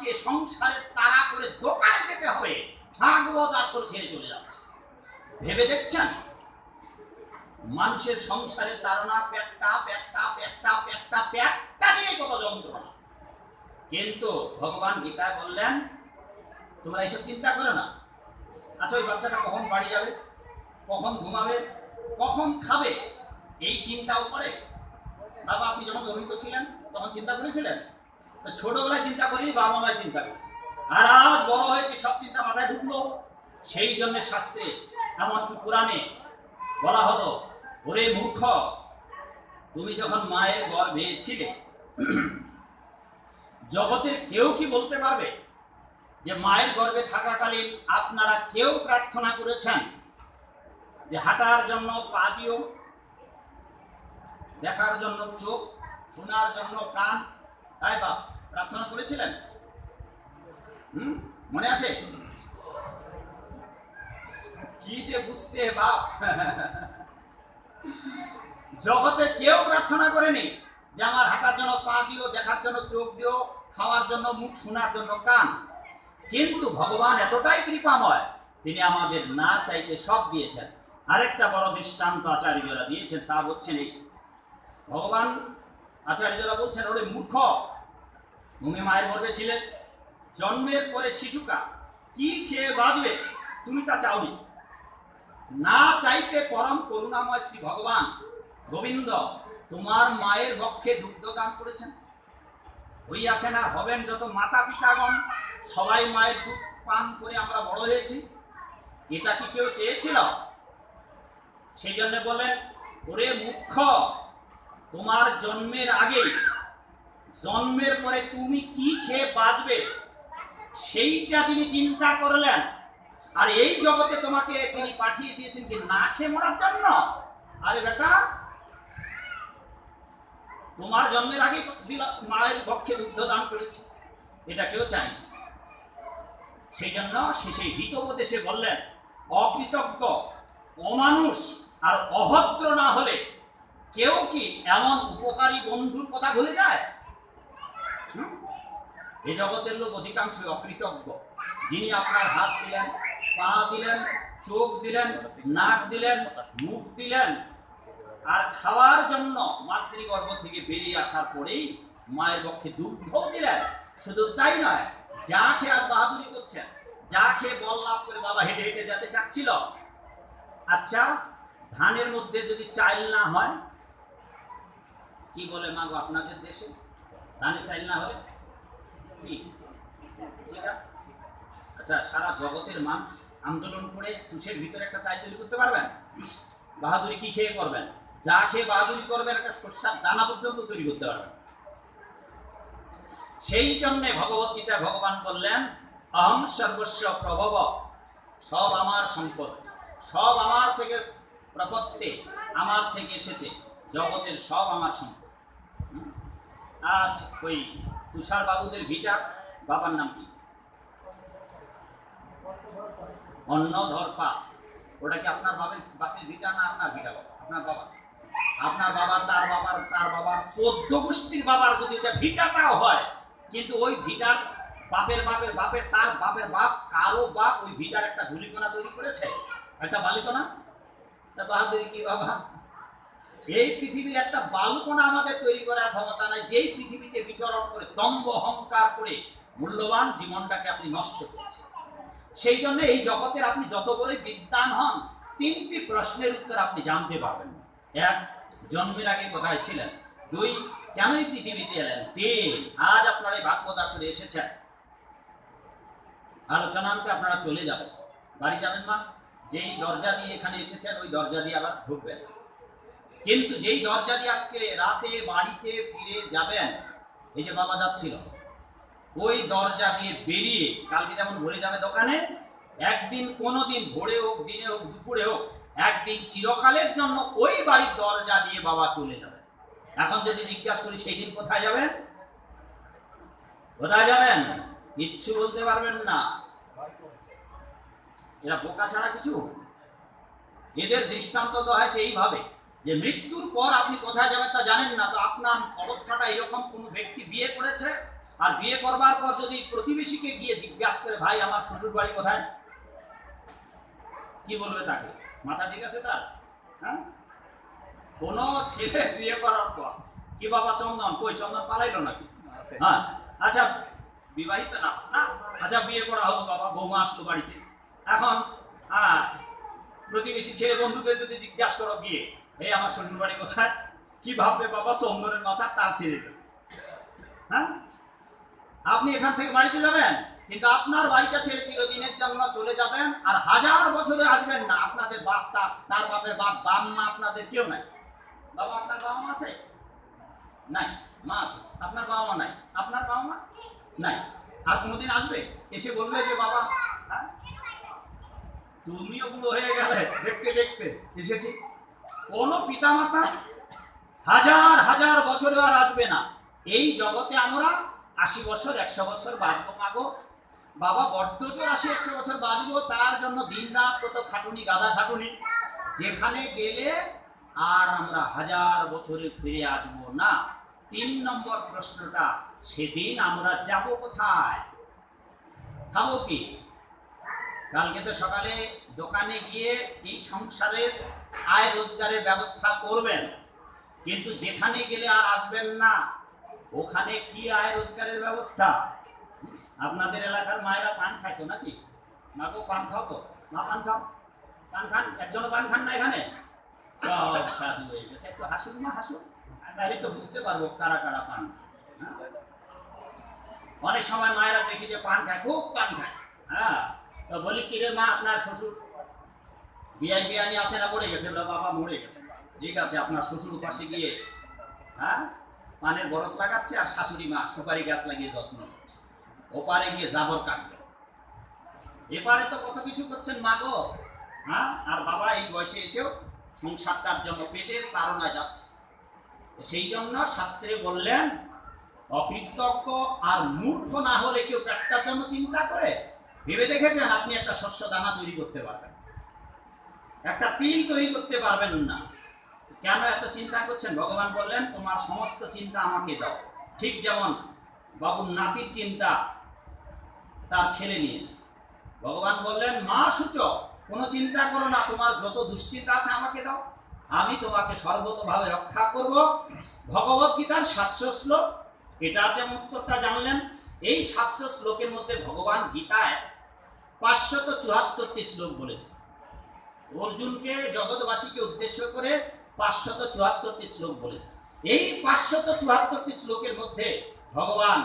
আমাকে সংসারের তারা করে দোকানে যেতে হবে। ভাগবত আসর ছেড়ে চলে যাচ্ছে। ভেবে দেখছেন? মানুষের সংসারের তারা পেটটা পেটটা পেটটা পেটটা পেটটা নিয়ে কত যন্ত্রণা। কিন্তু ভগবান গীতায় বললেন, তোমরা এইসব চিন্তা করো না। আচ্ছা ওই বাচ্চাটা কখন বাড়ি যাবে? কখন ঘুমাবে? কখন খাবে? এই চিন্তাও করে বাবা, আপনি যখন অভিজ্ঞ ছিলেন, তখন চিন্তা করেছিলেন? ছোটবেলায় চিন্তা করিনি বাবা মায় চিন্তা করেছে। আর আজ বড় হয়েছে, সব চিন্তা মাথায় ঢুকলো। সেই জন্য শাস্ত্রে এমনকি পুরাণে বলা হলো, ওরে মূর্খ, তুমি যখন মায়ের গর্ভে ছিলে, জগতের কেউ কি বলতে পারবে যে মায়ের গর্ভে থাকাকালীন আপনারা কেউ প্রার্থনা করেছেন যে হাঁটার জন্য পা দিও, দেখার জন্য চোখ, শোনার জন্য কান তাই বাপ, প্রার্থনা করেছিলেন? হুম? মনে আছে? কি যে বুঝছে বাপ? জগতে কেউ প্রার্থনা করেনি যে আমার হাঁটার জন্য পা দিও, দেখার জন্য চোখ দিও, খাওয়ার জন্য মুখ, শোনার জন্য কান। কিন্তু ভগবান এতটাই কৃপাময়, তিনি আমাদের না চাইতে সব দিয়েছেন। আরেকটা বড় দৃষ্টান্ত আচার্যরা দিয়েছেন, তা হচ্ছেন এই। ভগবান আচার্যরা বলছেন, ওরে মূর্খ তুমি মায়ের গর্ভে ছিলে? জন্মের পরে শিশুকা, কি খেয়ে বাঁচবে? তুমি তা চাওনি। না চাইতে পরম করুণাময় শ্রী ভগবান, গোবিন্দ, তোমার মায়ের বক্ষে দুগ্ধ দান করেছেন। হইয়াছেন আর হবেন যত মাতা পিতাগণ, সবাই মায়ের দুধ পান করে আমরা বড় হয়েছি। এটা কি কেউ চেয়েছিল? সেই জন্য বলেন, ওরে মুখ্য তোমার জন্মের আগে জন্মের পরে তুমি কি খেয়ে বাঁচবে, সেইটা তিনি চিন্তা করলেন। আর এই জগতে তোমাকে তিনি পাঠিয়ে দিয়েছেন কি না খেয়ে মরার জন্য। আরে বেটা, তোমার জন্মের আগে মায়ের পক্ষে দুগ্ধ দান করেছে, এটা কেউ চাই সেই জন্য সে সেই হিতোপদেশে বললেন, অকৃতজ্ঞ, অমানুষ আর অভদ্র না হলে কেউ কি এমন উপকারী বন্ধুর কথা ভুলে যায়? এ জগতের লোক অধিকাংশই অকৃতজ্ঞ। যিনি আপনার হাত দিলেন, পা দিলেন, চোখ দিলেন, নাক দিলেন, মুখ দিলেন, আর খাওয়ার জন্য মাতৃগর্ভ থেকে বেরিয়ে আসার পরেই মায়ের পক্ষে দুগ্ধ দিলেন। শুধু তাই নয়, যা খেয়ে আর বাহাদুরি করছেন, যা খেয়ে বল লাভ করে বাবা হেঁটে হেঁটে যেতে চাচ্ছিল। আচ্ছা ধানের মধ্যে যদি চাইল না হয়, কি বলে মাগো আপনাদের দেশে? ধানে চাইল না হলে? আচ্ছা সারা জগতের মানুষ আন্দোলন করে তুষের ভিতরে একটা চাই তৈরি করতে পারবেন? বাহাদুরি কি খেয়ে করবেন? যা খেয়ে বাহাদুরি করবেন, একটা শস্যার দানা পর্যন্ত তৈরি করতে পারবেন। সেই জন্যে ভগবত গীতা ভগবান বললেন অহম সর্বস্ব প্রভব, সব আমার সম্পদ। সব আমার থেকে প্রপত্তি, আমার থেকে এসেছে। জগতের সব আমার সম্পদ। আজ ওই তুষার বাবুদের ভিটা, বাবার নাম কি? অন্ন ধরপা ওটা কি আপনার বাবার বাপের ভিটা না আপনার ভিটা বাবা? আপনার বাবা আপনার বাবা, তার বাবার তার বাবার চোদ্দ গোষ্ঠীর বাবার যদি এটা ভিটাটাও হয়, কিন্তু ওই ভিটার বাপের বাপের বাপের, তার বাপের বাপ কারও বাপ ওই ভিটার একটা ধুলিকণা তৈরি করেছে? একটা বালিকোনা তা বাহাদুরি কি বাবা? এই পৃথিবীর একটা বালুকণা আমাদের তৈরি করার ক্ষমতা নাই, যেই পৃথিবীতে বিচরণ করে, দম্ভ অহংকার করে মূল্যবান জীবনটাকে আপনি নষ্ট করছেন। সেই জন্য এই জগতের আপনি যত বড়ই বিদ্যান হন, তিনটি প্রশ্নের উত্তর আপনি জানতে পারবেন। এক, জন্মের আগে কোথায় ছিলেন? দুই, কেনই পৃথিবীতে এলেন? তিন, আজ আপনারা এই ভাগবত আসরে এসেছেন। আলোচনান্তে আপনারা চলে যাবেন। বাড়ি যাবেন মা? যেই দরজা দিয়ে এখানে এসেছেন, ওই দরজা দিয়ে আবার ঢুকবেন। কিন্তু যেই দরজা দিয়ে আজকে রাতে, বাড়িতে ফিরে যাবেন, এই যে বাবা যাচ্ছিল, ওই দরজা দিয়ে বেরিয়ে, কালকে যেমন ভরে যাবে দোকানে, একদিন কোনো দিন ভোরে হোক, দিনে হোক, দুপুরে হোক, একদিন চিরকালের জন্য ওই বাড়ির দরজা দিয়ে বাবা চলে যাবে। এখন যদি জিজ্ঞাসা করি, সেই দিন কোথায় যাবেন? কোথায় যাবেন? কিচ্ছু বলতে পারবেন না। এরা বোকা ছাড়া কিছু? এদের দৃষ্টান্ত তো হয়েছে এইভাবে। যে মৃত্যুর পর আপনি কোথায় যাবেন তা জানেন না তো আপনার অবস্থাটা এরকম কোনো ব্যক্তি বিয়ে করেছে? আর বিয়ে করবার পর যদি প্রতিবেশীকে গিয়ে জিজ্ঞাসা করে ভাই আমার শ্বশুর বাড়ি কোথায়? কি বলবে তাকে? মাথা ঠিক আছে তার? হ্যাঁ? কোন ছেলে বিয়ে করার পর কি বাবা চন্দন? কই চন্দন পালাইলো নাকি? আছে। হ্যাঁ। আচ্ছা বিবাহিত না না? আচ্ছা বিয়ে করা হলো বাবা বৌমা আসলো বাড়িতে। এখন প্রতিবেশী ছেলে বন্ধুদের যদি জিজ্ঞাসা করো গিয়ে এই আমার শ্বশুর বাড়ি কোথায় কি ভাববে বাবা, চন্দনের মাথা তার ছেড়ে গেছে হ্যাঁ? আপনি এখান থেকে বাড়িতে যাবেন, কিন্তু আপনার বাড়িটা ছেড়ে চিরদিনের জন্য চলে যাবেন আর হাজার বছরে আসবেন না। আপনাদের বাপ তার বাপের বাপ বাপ, মা আপনাদের কেউ নাই। বাবা, আপনার বাবা মা আছে? নাই। মা আছে। আপনার বাবা মা নাই। আপনার বাবা মা নাই। আর কোনোদিন আসবে? এসে বলবে যে, বাবা হ্যাঁ? তুমিও বুড়ো হয়ে গেলে, দেখতে দেখতে। এসেছি। কোনো পিতামাতা হাজার হাজার বছর আর আসবে না। এই জগতে আমরা আশি বছর, একশো বছর বাঁচবো মাগো বাবা বড্ড জোর আশি একশো বছর বাঁচবো, তার জন্য দিন রাত কত খাটুনি গাদা খাটুনি। যেখানে গেলে আর আমরা হাজার বছরে ফিরে আসব না। তিন নম্বর প্রশ্নটা, সেদিন আমরা যাব কোথায়? খাব কি? কালকে তো সকালে দোকানে গিয়ে এই সংসারের আয় রোজগারের ব্যবস্থা করবেন। কিন্তু যেখানে গেলে আর আসবেন না, ওখানে কি আয় রোজগারের ব্যবস্থা? আপনাদের এলাকার মায়েরা পান খাইতো নাকি? মা গো, পান খাও তো। মা, পান খাও। পান খান? একজনও পান খান না এখানে? একটু হাসুন না হাসুন। তাহলে তো বুঝতে পারব কারা কারা পান। হ্যাঁ? অনেক সময় মায়েরা দেখি যে পান খায়, খুব পান খায়। হ্যাঁ? তো বলি, কিরে মা, আপনার শ্বশুর বিয়াই বিয়ানি আছে না মরে গেছে বাবা মরে গেছে। ঠিক আছে, আপনার শ্বশুর পাশে গিয়ে হ্যাঁ পানের বরস লাগাচ্ছে আর শাশুড়ি মা সুপারি গাছ লাগিয়ে যত্ন নিচ্ছে। ওপারে গিয়ে জাবর কাটবে। এপারে তো কত কিছু করছেন মা গো হ্যাঁ? আর বাবা এই বয়সে এসেও সংসারটার জন্য পেটের তাড়নায় যাচ্ছে। সেই জন্য শাস্ত্রে বললেন, অকৃতজ্ঞ আর মূর্খ না হলে কেউ পেটটার জন্য চিন্তা করে? ভেবে দেখেছেন? আপনি একটা শস্য দানা তৈরি করতে পারবেন। একটা তিল তৈরি করতে পারবেন না। কেন এত চিন্তা করছেন? ভগবান বললেন, তোমার সমস্ত চিন্তা আমাকে দাও। ঠিক যেমন বাবুর নাতির চিন্তা তার ছেলে নিয়েছে। ভগবান বললেন, মা সূচক কোনো চিন্তা করো না, তোমার যত দুশ্চিন্তা আছে আমাকে দাও। আমি তোমাকে সর্বতভাবে রক্ষা করব। ভগবত গীতার সাতশো শ্লোক। এটার যেমন উত্তরটা জানলেন, এই সাতশো শ্লোকের মধ্যে ভগবান গীতায় পাঁচশত চুয়াত্তরটি শ্লোক বলেছে। অর্জুনকে, জগৎবাসীকে উদ্দেশ্য করে পাঁচশত চুয়াত্তরটি শ্লোক বলেছে। এই পাঁচশত চুয়াত্তরটি শ্লোকের মধ্যে ভগবান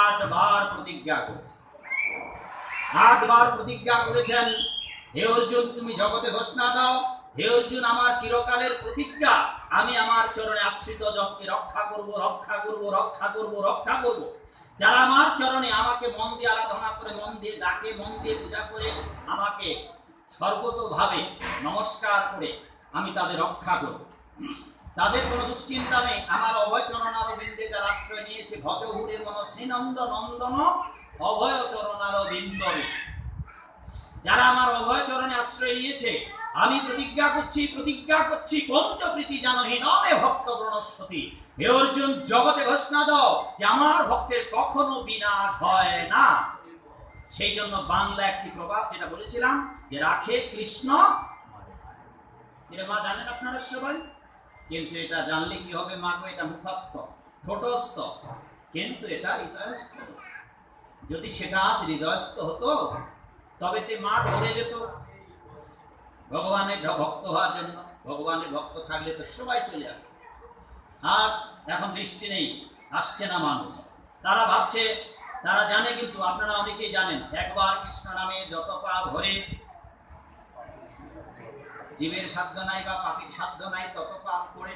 আটবার প্রতিজ্ঞা করেছে আটবার প্রতিজ্ঞা করেছেন, হে অর্জুন, তুমি জগতে ঘোষণা দাও। হে অর্জুন, আমার চিরকালের প্রতিজ্ঞা। আমি আমার চরণে আশ্রিত জনকে রক্ষা করব রক্ষা করব রক্ষা করব রক্ষা করব। যারা আমার চরণে আমাকে মন দিয়ে আরাধনা করে, মন দিয়ে ডাকে, মন দিয়ে পূজা করে, আমাকে সর্বতভাবে নমস্কার করে আমি তাদের রক্ষা করব। তাদের কোনো দুশ্চিন্তা নেই। আমার অভয় চরণার বিন্দে যারা আশ্রয় নিয়েছে, ভজ হুড়ের মন শ্রীনন্দ নন্দন, অভয় চরণার বিন্দবে যারা আমার অভয়চরণে আশ্রয় নিয়েছে, আমি প্রতিজ্ঞা করছি প্রতিজ্ঞা করছি পঞ্চ প্রীতি জানহীন অনে ভক্ত বনস্পতি। হে অর্জুন, জগতে ঘোষণা দাও যে আমার ভক্তের কখনো বিনাশ হয় না। সেই জন্য বাংলা একটি প্রবাদ যেটা বলেছিলাম যে রাখে কৃষ্ণ এটা মা জানেন আপনারা সবাই? কিন্তু এটা জানলে কি হবে মা এটা মুখস্থ, ঠোঁটস্থ। কিন্তু এটা হৃদয়স্থ। যদি সেটা আজ হৃদয়স্থ হতো, তবে তে মা ধরে যেত। ভগবানের ভক্ত হওয়ার জন্য, ভগবানের ভক্ত থাকলে তো সবাই চলে আসতো। আজ এখন দৃষ্টি নেই, আসছে না মানুষ। তারা ভাবছে, তারা জানে কিন্তু আপনারা অনেকেই জানেন, একবার কৃষ্ণ নামে যত পা ভরে জীবের সাধ্য নাই বা পাপির সাধ্য নাই, তত পাপ করে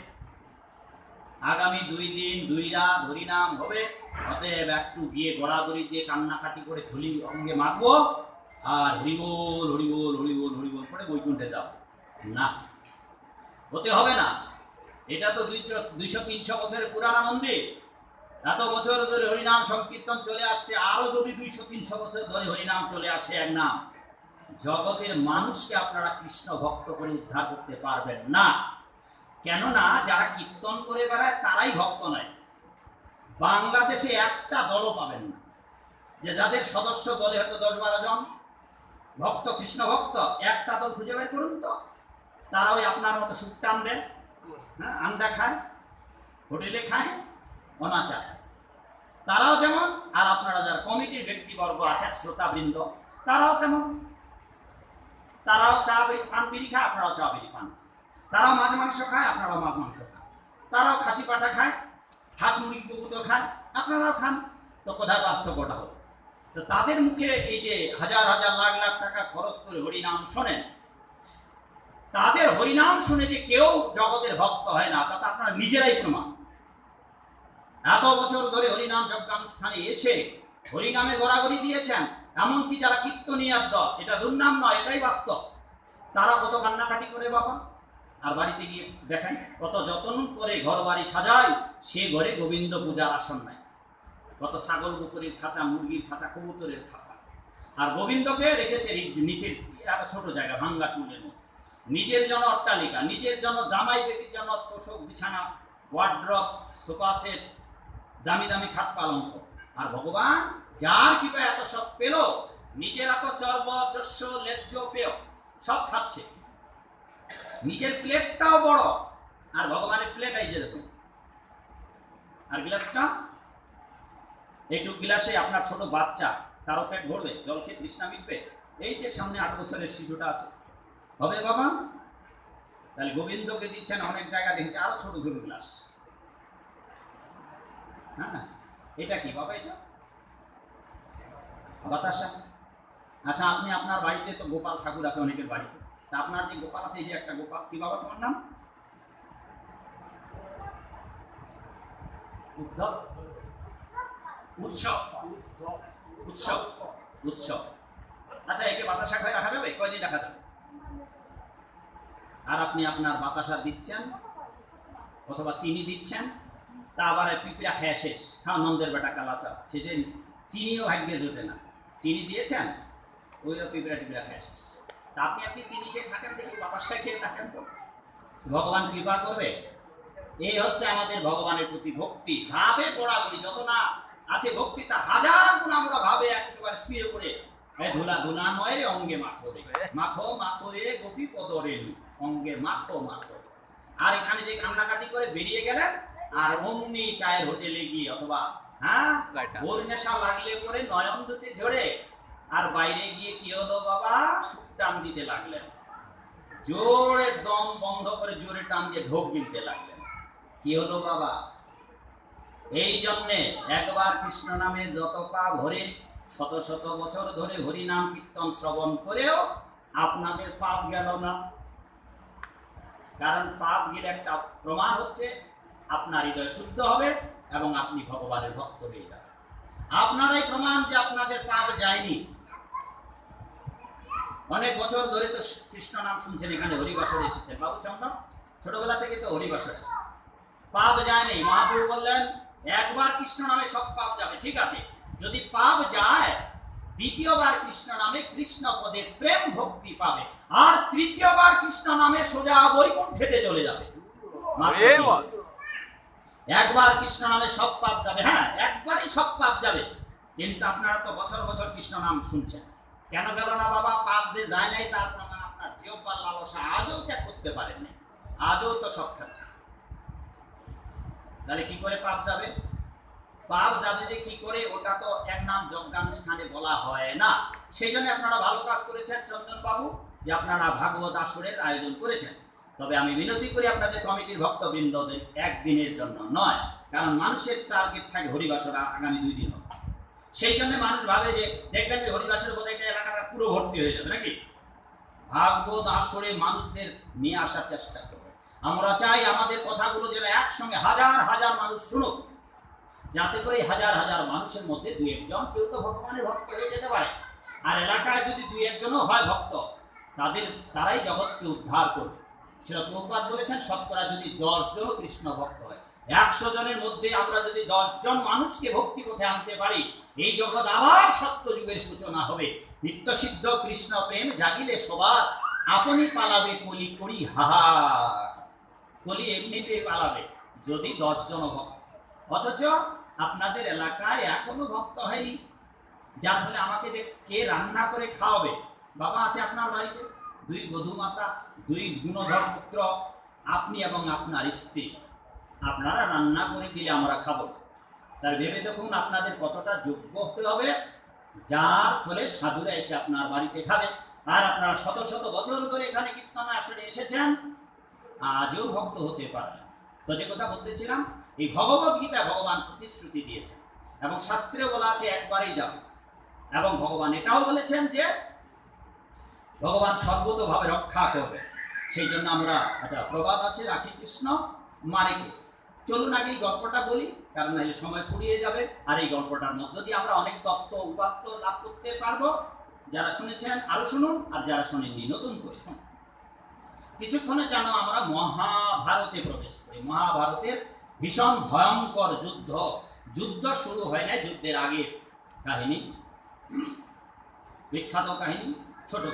আগামী দুই দিন, দুই রাত হরিনাম হবে, অতএব একটু গিয়ে গড়াগড়ি দিয়ে কান্নাকাটি করে ধুলি অঙ্গে মাখবো, আর হরিবোল হরিবোল হরিবোল হরিবোল করে বৈকুণ্ঠে যাব। না, হতে হবে না। এটা তো দুইশো দুইশো, তিনশো বছরের পুরানা মন্দির। এত বছর ধরে হরিনাম সংকীর্তন চলে আসছে আরও যদি দুইশো, তিনশো বছর ধরে হরিনাম চলে আসে এক নাম। জগতের মানুষকে আপনারা কৃষ্ণ ভক্ত করে উদ্ধার করতে পারবেন না। কেননা যারা কীর্তন করে বেড়ায়, তারাই ভক্ত নয়। বাংলাদেশে একটা দলও পাবেন না। যে যাদের সদস্য দলে হয়তো দশ বারো জন, ভক্ত, কৃষ্ণ ভক্ত, একটা দল খুঁজে বের করুন তো। তারা ওই আপনার মতো সুখ টানবে হ্যাঁ আন্ডা খায়, হোটেলে খায়, অনাচার। তারাও যেমন, আর আপনারা যারা কমিটির ব্যক্তিবর্গ আছেন, শ্রোতাবৃন্দ, তারাও তেমন। তারাও চা বি- পান বিড়ি খায়, আপনারাও চা বিড়ি পান তারাও মাছ মাংস খায়, আপনারাও মাছ মাংস খান। তারাও খাসি পাঠা খায়, হাঁস মুরগি কুকুর খায়, আপনারাও খান। তো কোথায় পার্থক্যটা হলো? তো তাদের মুখে এই যে হাজার হাজার লাখ লাখ টাকা খরচ করে হরিনাম শোনেন, তাদের হরিনাম শুনে যে কেউ জগতের ভক্ত হয় না তা আপনারা নিজেরাই প্রমাণ। এত বছর ধরে হরিনাম যজ্ঞানুষ্ঠানে এসে হরিনামে গড়াগড়ি দিয়েছেন এমনকি যারা কীর্তনিয়ার দল এটা দুর্নাম নয়, এটাই বাস্তব। তারা কত কান্নাকাটি করে বাবা? আর বাড়িতে গিয়ে দেখেন, কত যত্ন করে ঘর বাড়ি সাজায়, সে ঘরে গোবিন্দ পূজার আসন নাই। কত ছাগল বুকুরের খাঁচা, মুরগির খাঁচা, কবুতরের খাঁচা। আর গোবিন্দকে রেখেছে নিচের ছোট জায়গা, ভাঙ্গা টুলের মধ্যে। নিজের জন্য অট্টালিকা, নিজের জন্য জামাই বেটির জন্য তোষক, বিছানা ওয়ার্ড্রপ সোফা সেট দামি দামি খাট পালঙ্ক। আর ভগবান যার কৃপা এত সব পেল, নিজের এত চর্ব চস্য লেজ্জ পেয় সব খাচ্ছে। নিজের প্লেটটাও বড়, আর ভগবানের প্লেট এই যে দেখুন। আর গ্লাসটা? এইটুক গ্লাসে আপনার ছোট বাচ্চা, তারও পেট ভরবে জল খেয়ে তৃষ্ণা মিটবে। এই যে সামনে আট বছরের শিশুটা আছে। হবে বাবা? তাহলে গোবিন্দকে দিচ্ছেন অনেক জায়গা দেখেছি, আরও ছোট ছোট গ্লাস। হ্যাঁ এটা কি বাবা এটা? বাতাসা আচ্ছা আপনি আপনার বাড়িতে তো গোপাল ঠাকুর আছে, অনেকের বাড়িতে। তা আপনার যে গোপাল আছে যে একটা গোপাল, কি বাবা তোমার নাম? উৎসব। উৎসব। আচ্ছা একে বাতাসা খায় রাখা যাবে? কয়দিন রাখা যাবে? আর আপনি আপনার বাতাসা দিচ্ছেন, অথবা চিনি দিচ্ছেন, তা আবার পিঁপড়া খেয়ে শেষ। খাও, নন্দের বেটা কালাচা শেষে চিনিও ভাগ্যে জোটে না। চিনি দিয়েছেন? ওইটা পিঁপড়া টিপড়া শেষ। তা আপনি আপনি চিনি খেয়ে থাকেন, দেখি বাতাসা খেয়ে থাকেন তো। ভগবান কৃপা করবে। এই হচ্ছে আমাদের ভগবানের প্রতি ভক্তি। ভাবে পড়াগুলি যত না আছে ভক্তি, তা হাজার গুণ আমরা ভাবে একেবারে শুয়ে পড়ে। ধুলা ধুলা নয় রে অঙ্গে মাখো রে মাখো মাখো রে গোপী পদরে। অঙ্গে মাখো মাখো। আর এখানে যে কান্নাকাটি করে বেরিয়ে গেলেন, আর অমনি চায়ের হোটেলে গিয়ে অথবা হ্যাঁ। ওর নেশা লাগলে পরে নয়ন দুটি ঝরে আর বাইরে গিয়ে কি হলো বাবা? সুখ টান দিতে লাগলেন। জোরে দম বন্ধ করে জোরে টান দিয়ে ঢোক গিলতে লাগলেন। কি হলো বাবা? এই জন্যে একবার কৃষ্ণ নামে যত পা ভরে শত শত বছর ধরে হরি নাম কীর্তন শ্রবণ করেও আপনাদের পাপ গেল না। কারণ পাপ গেলে একটা প্রমাণ হচ্ছে আপনার হৃদয় শুদ্ধ হবে এবং আপনি ভগবানের ভক্ত হয়ে যাবেন আপনারাই প্রমাণ যে আপনাদের পাপ যায়নি। অনেক বছর ধরে তো কৃষ্ণ নাম শুনছেন, এখানে হরিবাসরে এসেছেন। বাবু চন্দন ছোটবেলা থেকে তো হরিবাসরে পাপ যায়নি। মহাপ্রভু বললেন, একবার কৃষ্ণ নামে সব পাপ যাবে, ঠিক আছে? যদি পাপ যায়, দ্বিতীয়বার কৃষ্ণ নামে কৃষ্ণ পদে প্রেম ভক্তি পাবে, আর তৃতীয়বার কৃষ্ণ নামে সোজা বৈকুণ্ঠেতে চলে যাবে। বল। একবার কৃষ্ণ নামে সব পাপ যাবে হ্যাঁ একবারই সব পাপ যাবে। কিন্তু আপনারা তো বছর বছর কৃষ্ণ নাম শুনছেন। কেন গেল না বাবা? পাপ যে যায় নাই, তার প্রমাণ আপনার কেউ জিহ্বার লালসা আজও ত্যাগ করতে পারেননি। আজও তো সব খাচ্ছে। তাহলে কি করে পাপ যাবে? পাপ যাবে যে কি করে, ওটা তো এক নাম যজ্ঞানুষ্ঠানে বলা হয় না। সেই জন্য আপনারা ভালো কাজ করেছেন চন্দন বাবু যে আপনারা ভাগবত আসরের আয়োজন করেছেন। তবে আমি বিনতি করি আপনাদের কমিটির ভক্তবৃন্দদের একদিনের জন্য নয়, কারণ মানুষের টার্গেট থাকে হরিবাসর আগামী দুই দিন। সেই জন্য মানুষ ভাবে যে দেখবেন যে হরিবাসের বোধ একটা এলাকাটা পুরো ভর্তি হয়ে যাবে নাকি? ভাগবত আসরে মানুষদের নিয়ে আসার চেষ্টা করবে। আমরা চাই আমাদের কথাগুলো যেন একসঙ্গে হাজার হাজার মানুষ শুনুক, যাতে করে হাজার হাজার মানুষের মধ্যে দুই একজন কেউ তো ভগবানের ভক্ত হয়ে যেতে পারে। আর এলাকায় যদি দুই একজনও হয় ভক্ত, তাদের, তারাই জগৎকে উদ্ধার করবে। সেটা প্রভুপাত বলেছেন, শতকরা যদি দশ জন কৃষ্ণ ভক্ত হয়। একশো জনের মধ্যে আমরা যদি দশ জন মানুষকে ভক্তি পথে আনতে পারি, এই জগৎ আবার সত্য যুগের সূচনা হবে। নিত্যসিদ্ধ কৃষ্ণ প্রেম জাগিলে সবার, আপনি পালাবে কলি করি হাহার। কলি এমনিতেই পালাবে, যদি দশ ভক্ত। অথচ আপনাদের এলাকায় এখনও ভক্ত হয়নি। যার ফলে আমাকে যে কে রান্না করে খাওয়াবে, বাবা আছে আপনার বাড়িতে? দুই বধূমাতা, দুই গুণধর পুত্র আপনি এবং আপনার স্ত্রী। আপনারা রান্না করে দিলে আমরা খাব। তার ভেবে দেখুন আপনাদের কতটা যোগ্য হতে হবে। যার ফলে সাধুরা এসে আপনার বাড়িতে খাবে। আর আপনারা শত শত বছর করে এখানে কীর্তনে আসলে এসেছেন, আজও ভক্ত হতে পারে তো যে কথা বলতেছিলাম, এই ভগবত গীতা ভগবান প্রতিশ্রুতি দিয়েছেন। এবং শাস্ত্রে বলা আছে, একবারই যাবে এবং ভগবান এটাও বলেছেন যে ভগবান সর্বতভাবে রক্ষা করবে। সেই জন্য আমরা একটা প্রবাদ আছে, রাখি কৃষ্ণ মারেকে চলুন আগে এই গল্পটা বলি, কারণ এই সময় ফুরিয়ে যাবে, আর এই গল্পটার মধ্য দিয়ে আমরা অনেক তত্ত্ব উপাত্ত লাভ করতে পারব। যারা শুনেছেন, আরও শুনুন, আর যারা শোনেননি, নতুন করে শুনুন। কিছুক্ষণে যেন আমরা মহাভারতে প্রবেশ করি। মহাভারতের ভীষণ ভয়ঙ্কর যুদ্ধ। যুদ্ধ শুরু হয় না যুদ্ধের আগে কাহিনী। বিখ্যাত কাহিনী, ছোট।